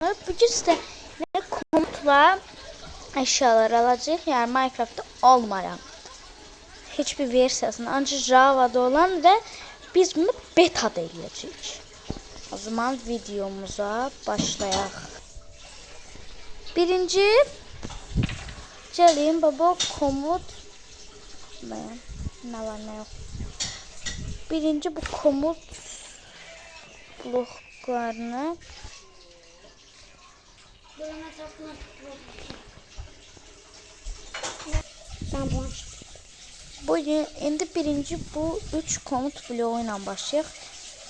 Bugün size ne komutla eşyalar alacağıq. Yəni Minecraftda olmayan. Heç bir versiyasını ancaq Java'da olan və biz bunu beta'da eləyəcəyik. O zaman videomuza başlayaq. Birinci gəlin baba komut ne var ne yok. Birinci bu komut bloklarını Ben bunu Bu indi birinci bu üç komut bloğu ilə başlayaq.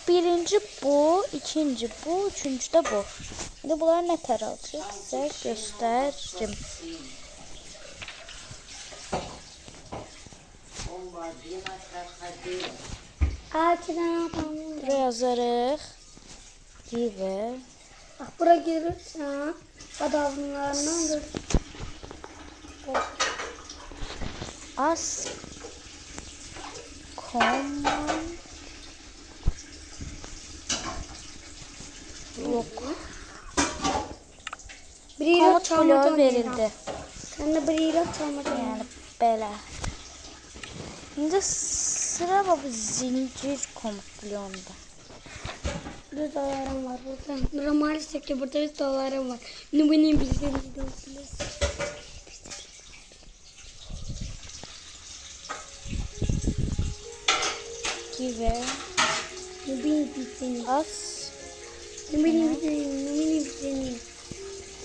Birinci bu, ikinci bu, üçüncü də bu. İndi bunları nə tər alacaq? Sizə göstərim. Buraya yazarıq. Give. Bak buraya gelirsen adamlarından gör. As. Command. Yok. Biriyle oynayacağım. verildi. Sen de biriyle çalmaca Yani belə. İndi sıra bu zincir komut bloğunda. Bir dolarım var burada. Burada maalesef ki burada bir dolarım var. Ne benim bildiğiniz gidiyorsunuz. Give. Ne benim bildiğiniz. As. Ne benim bildiğiniz. Ne benim bildiğiniz.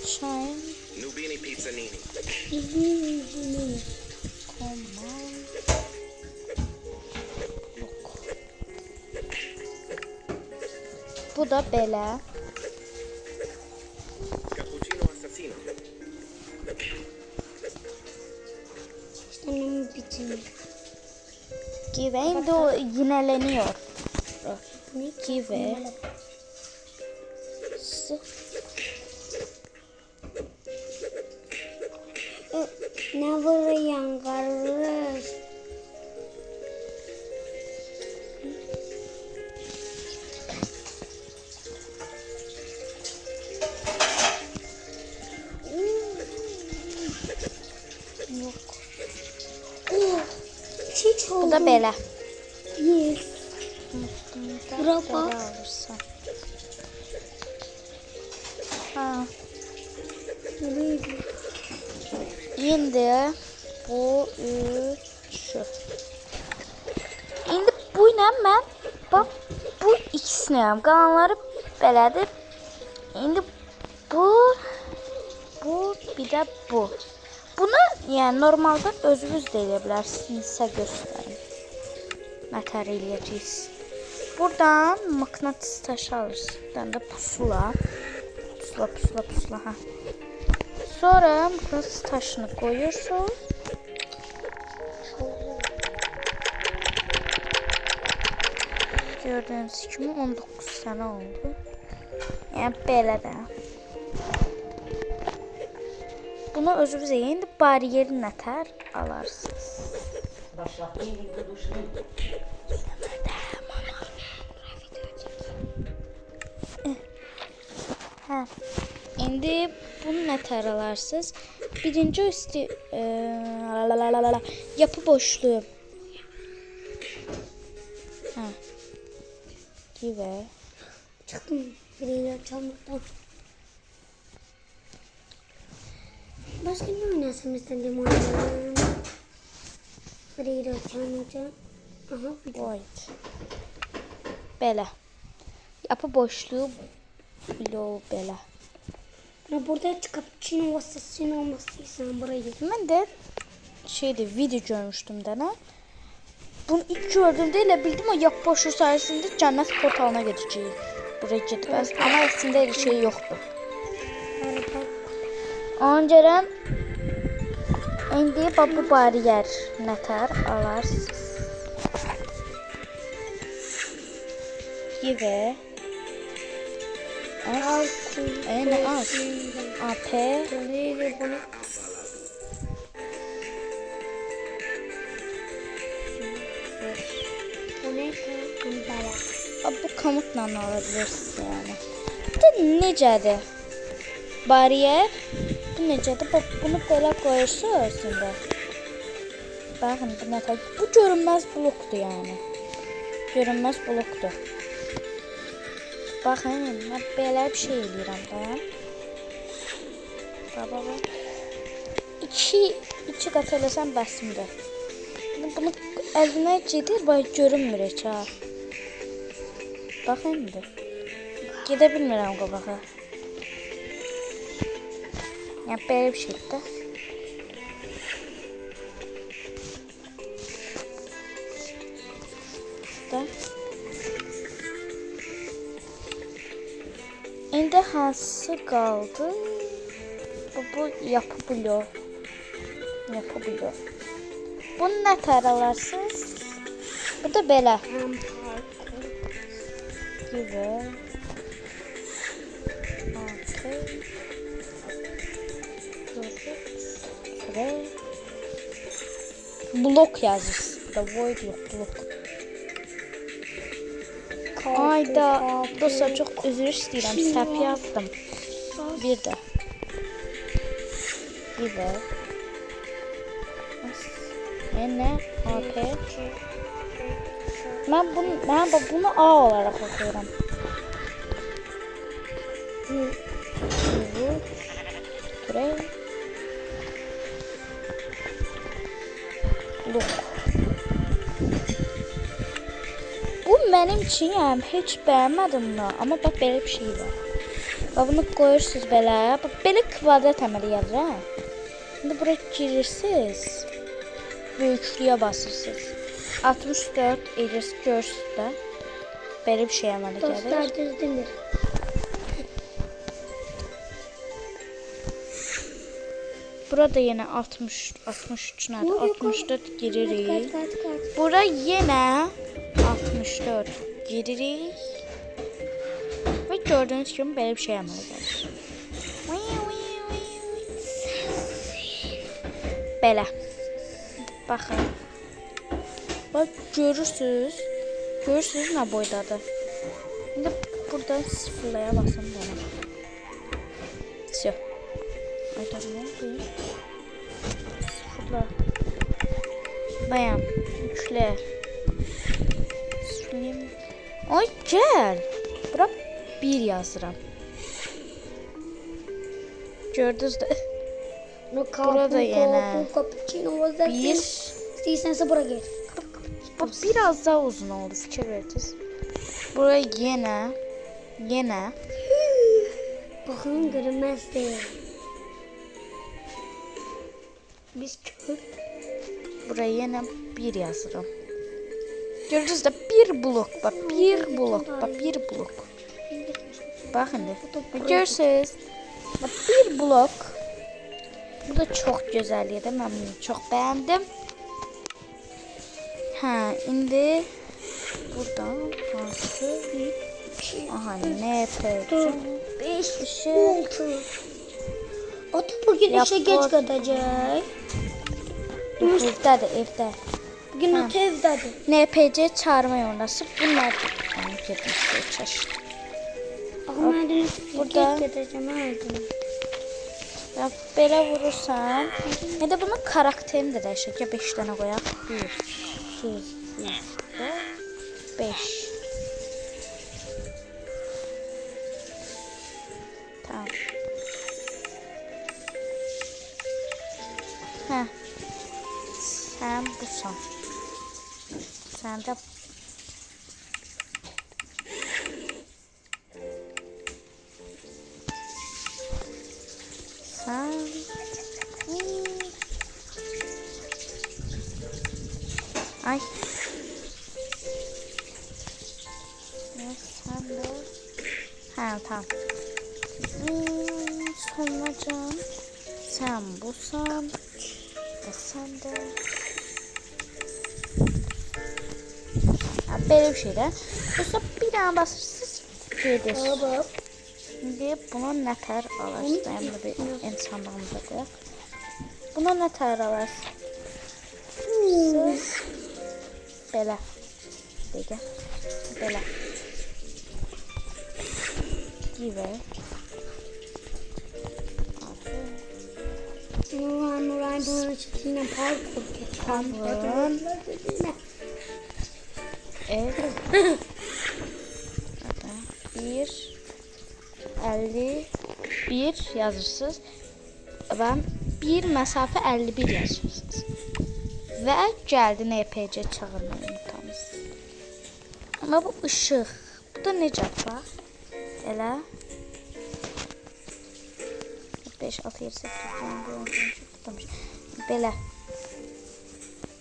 Shine. Nubini Pizza Nini. Ne benim bildiğiniz. Bu da ne benim bildiğiniz. Give. İndi o yinəleniyor. Ne? Give. S- Ne vuruyorsun kardeş? Yok. Hiç oldu. Bu da belə. Yes. Bura alırsan. Ha. İndi bu üçü. İndi bu ilə mən bax bu ikisini yapım. Qalanları belədir. İndi bu bu bir də bu. Bunu yəni normalda özünüz də eləyə bilərsinizsə göstərin. Nətər eləyəcəksiniz. Buradan mıknatıs taşı alırsınız. Dənə də pusula. Pusula, pusula, pusula. Ha. Sonra mıknatıs taşını koyuyorsun. Gördüğünüz gibi 19 sene oldu. Yani belə də. Bunu özünüz indi bariyeri nətər alarsınız. Hə. İndi bunu nətər alarsınız? Birinci üstü e, la la la la la yapı boşluğu. Hə. Give. Çıktım biriyle çalmaktan. Başka ne oynasam istedim oynadım. Biriyle çalmaktan. Aha bir de. Void. Belə. Yapı boşluğu bloğu belə. Ya burada çıkıp Çin vasıtasının olmasıysan burayı. Mən də şeydi video görmüşdüm dənə. Bunu ilk gördüğümdə elə bildim o yapı boşluğu sayəsində cənnət portalına gedəcəyik. Buraya gedib, amma əslində elə şey yoxdur. İndi bax bu bariyer nətər alarsınız. Give. Al E, nə az? AP. Burayı bunu. Bu ne komutla alabilirsiniz yəni. Bu da necədir? bariyer. Bu necədir? Bax, bunu belə qoyursunuz indi. Baxın, bu nə tə- Bu görünməz blokdur yəni. Görünməz blokdur. Baxın, mən belə bir şey eləyirəm da. Bax, bax. İki, iki qat eləsəm bəsimdir. Bunu əlinə gedir, bax görünmür heç ha. Baxın indi. Gedə bilmirəm qabağa. Yəni belə bir də. Da. İndi hansı qaldı? Bu, bu. Yapı blok. Bunu nə tər alarsınız? Bu da belə. Gibi. Altı. Süre. Blok yazırsın. Da void yok blok. Ayda dostlar çok özür istəyirəm. Səhv yazdım. Bir də. Bir də. N AP. Mən bunu mən bax bunu A olaraq oxuyuram. Bu Tre. Blok. Bu mənim yəni heç bəyənmədim bunu, amma bax belə bir şey var. Bax bunu qoyursunuz belə, bax belə kvadrat əməli yazır ha. İndi bura girirsiniz. Böyüklüyə basırsınız. 64 edirsiniz, görürsünüz də. Belə bir şey əmələ gəlir. Dostlar düzdür. Burada yenə 60 63 nədir? 64 giririk. Kaç kaç kaç. Bura yenə 64 giririk. Və gördüyünüz kimi belə bir şey gəlir. Belə. Baxın. Bax görürsüz. Görürsüz nə boydadır. İndi buradan sıfırlaya bunu. Ay dur ne oldu? Sıfırla. Bayan. Yükle. Sıfırlayayım. Ay gel. Bura bir yazıram. Gördünüz de. Burada yine. Bir. İstersen buraya gel. Bu biraz daha uzun oldu fikir verdiniz. Buraya yine. Yine. Bakın görünmez değil. Biz çöl. Buraya yine bir yazırım. Görürüz de bir blok bak. Bir blok bak. Bir blok. Bakın de. Görürsünüz. Bir blok. Bu da çok güzel idi. Ben bunu çok beğendim. Ha, indi burada hansı? Aha, ne yapacağım? 5 6 o da bugün Yapboz. işe geç kalacak. Evdədir, evdə. Bugün o evdədir. NPC çağırma yolundasın. Bunlar yani getmişse çeşit. Ama ben burada gedəcəm hə. Ya belə vurursan, ya da bunun karakterini də dəyişək. Ya 5 dənə qoyaq. 1 2 3 4 5 Sən busan. Sən də sən Ay. Ne sen de. Ha tamam. Hmm, sonra can. Sen busan. Ve sen de. böyle bir şeyler. Yoksa bir tane basırsınız gelir. Şimdi buna nə tər alarsınız? Əmri bir insanlarımızdır. Buna nə tər alarsınız? Belə. Deyək. Belə. Give. Nuran Nuran bunu çiftliğine park koydu. Park koydu. Evet. Bir, 51 yazırsınız. Ben bir mesafe 51 yazırsınız. Ve geldi NPC çağırma yöntemimiz. Ama bu ışık. Bu da necə bax? Elə 5 6 7 8 9 Belə.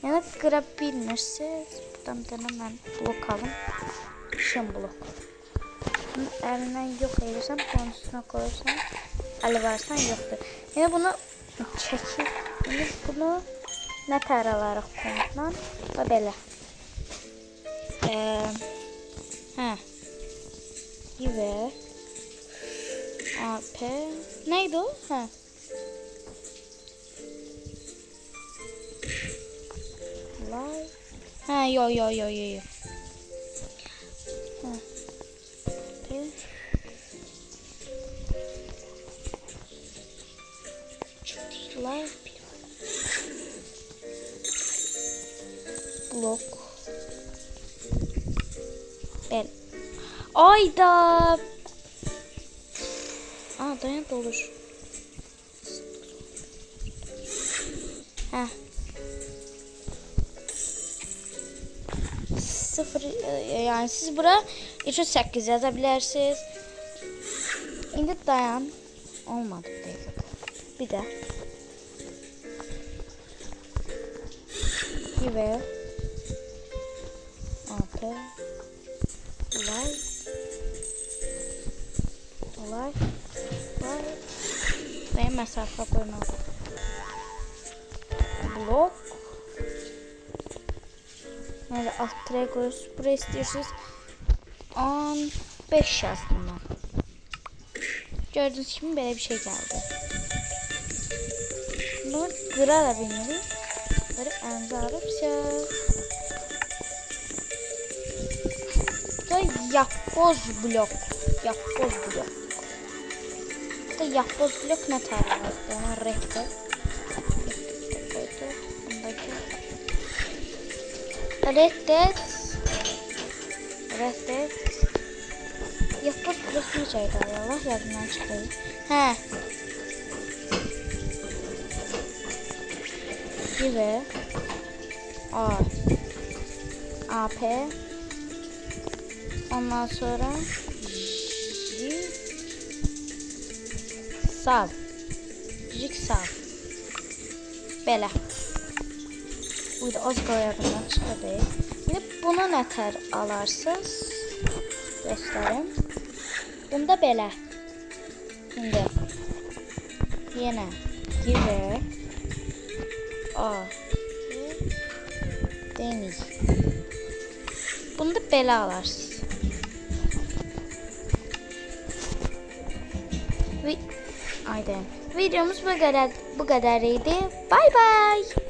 Yəni qıra bilmirsiniz. Buradan bir dənə mən blok alım. Işın blok. Bunu edirsən, bunun üstünə qoyursan, əli varsan yoxdur. Yəni bunu çəkir. Yəni bunu nə tər alarıq kontdan və belə. Eee hə. Give AP neydi o? Hə. Hə, yo yo yo yo yo. Blok. El. Ayda. Aa dayan da olur. Heh. Sıfır e, yani siz bura 308 yazabilirsiniz. İndi dayan. Olmadı bir dakika. Bir de. Give. AP. Live. Olay. Olay. Ve mesafe koyma. Blok. Tere koyuyoruz. Buraya istiyorsunuz. 15 yazdım ben. Gördüğünüz gibi böyle bir şey geldi. Bunu kırabiliriz. Böyle elimize alıp da yapboz blok. Yapboz blok. Bu da yapboz blok ne tarihi? Ona renkli. Reddet. Reddet. Yapboz blok necəydi? ay Allah yadımdan çıxdı. Hə. Give. A. AP. Ondan sonra J Sav. Jigsaw. Belə. Bu da az qoyarından çıxdı. İndi buna nətər alarsınız? Göstərim. Bunda belə. İndi yenə give A Deniz. Bunu da belə alarsınız. Vi Aynen. Videomuz bu kadar bu kadar idi. Bay bay.